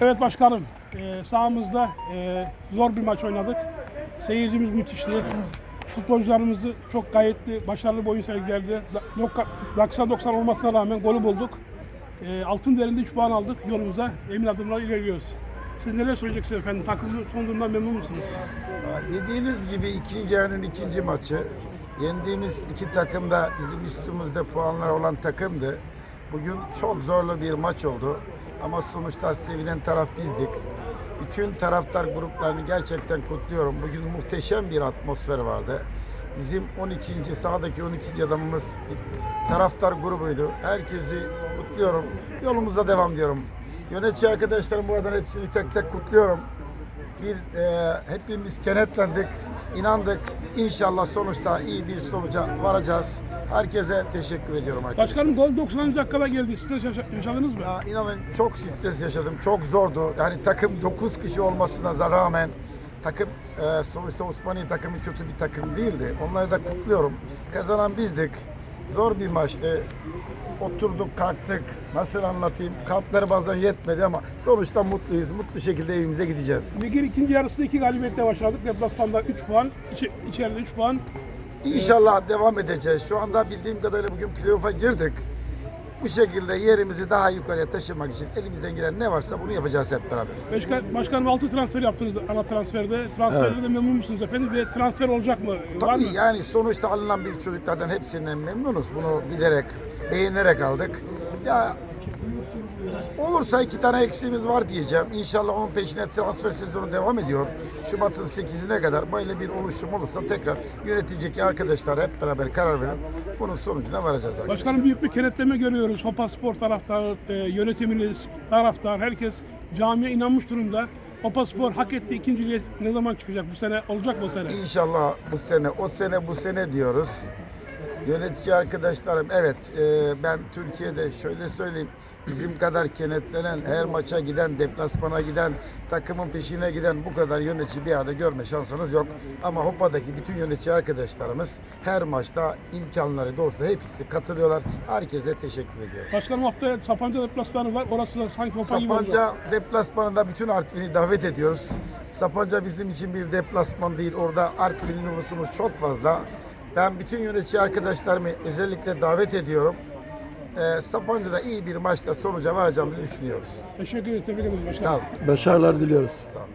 Evet başkanım, e, sahamızda e, zor bir maç oynadık. Seyircimiz müthişti. Futbolcularımızı çok gayetli, başarılı bir oyun dokka- 90-90 olmasına rağmen golü bulduk. E, altın değerinde 3 puan aldık yolumuza. Emin adımlarla ilerliyoruz. Siz neler söyleyeceksiniz efendim? Takımın son memnun musunuz? Dediğiniz gibi ikinci yarının ikinci maçı. Yendiğimiz iki takım da bizim üstümüzde puanlar olan takımdı. Bugün çok zorlu bir maç oldu. Ama sonuçta sevilen taraf bizdik. Bütün taraftar gruplarını gerçekten kutluyorum. Bugün muhteşem bir atmosfer vardı. Bizim 12. sahadaki 12. adamımız taraftar grubuydu. Herkesi kutluyorum. Yolumuza devam diyorum. Yönetici arkadaşlarım bu arada hepsini tek tek kutluyorum bir e, hepimiz kenetlendik, inandık. İnşallah sonuçta iyi bir sonuca varacağız. Herkese teşekkür ediyorum arkadaşlar. Başkanım gol 90. dakikada geldi. Stres yaşa- yaşadınız mı? Ya inanın çok stres yaşadım, çok zordu. Yani takım 9 kişi olmasına rağmen takım e, sonuçta Osmaniye takımı kötü bir takım değildi. Onları da kutluyorum. Kazanan bizdik. Zor bir maçtı. Oturduk, kalktık. Nasıl anlatayım? Kalpleri bazen yetmedi ama sonuçta mutluyuz. Mutlu şekilde evimize gideceğiz. Ligin ikinci yarısında iki galibiyetle başladık. Deplasmanda 3 puan, içi, içeride 3 puan. İnşallah devam edeceğiz. Şu anda bildiğim kadarıyla bugün playoff'a girdik. Bu şekilde yerimizi daha yukarıya taşımak için elimizden gelen ne varsa bunu yapacağız hep beraber. Başkan, başkanım 6 transfer yaptınız ana transferde. Transferde Evet. de memnun musunuz efendim? Ve transfer olacak mı? Var Tabii mı? yani sonuçta alınan bir çocuklardan hepsinden memnunuz. Bunu bilerek, beğenerek aldık. Ya olursa iki tane eksiğimiz var diyeceğim. İnşallah onun peşine transfer sezonu devam ediyor. Şubat'ın 8'ine kadar böyle bir oluşum olursa tekrar yönetecek arkadaşlar hep beraber karar verip bunun sonucuna varacağız. arkadaşlar. Başkanım büyük bir kenetleme görüyoruz. Hopa Spor taraftarı, e, yönetiminiz, taraftar, herkes camiye inanmış durumda. Hopa Spor hak etti ikinciliğe ne zaman çıkacak? Bu sene olacak mı bu sene? İnşallah bu sene, o sene bu sene diyoruz. Yönetici arkadaşlarım, evet e, ben Türkiye'de şöyle söyleyeyim, bizim kadar kenetlenen, her maça giden, deplasmana giden, takımın peşine giden bu kadar yönetici bir arada görme şansınız yok. Ama Hopa'daki bütün yönetici arkadaşlarımız her maçta imkanları doğrusu hepsi katılıyorlar. Herkese teşekkür ediyorum. Başkanım haftaya Sapanca deplasmanı var. Orası da sanki Hopa gibi. Sapanca deplasmanında bütün Artvin'i davet ediyoruz. Sapanca bizim için bir deplasman değil. Orada Artvin nüfusumuz çok fazla. Ben bütün yönetici arkadaşlarımı özellikle davet ediyorum. Ee, Sapanca'da iyi bir maçla sonuca varacağımızı düşünüyoruz. Teşekkür ederim. Tebrik ederim başkanım. Sağ olun. Başarılar diliyoruz. Sağ olun.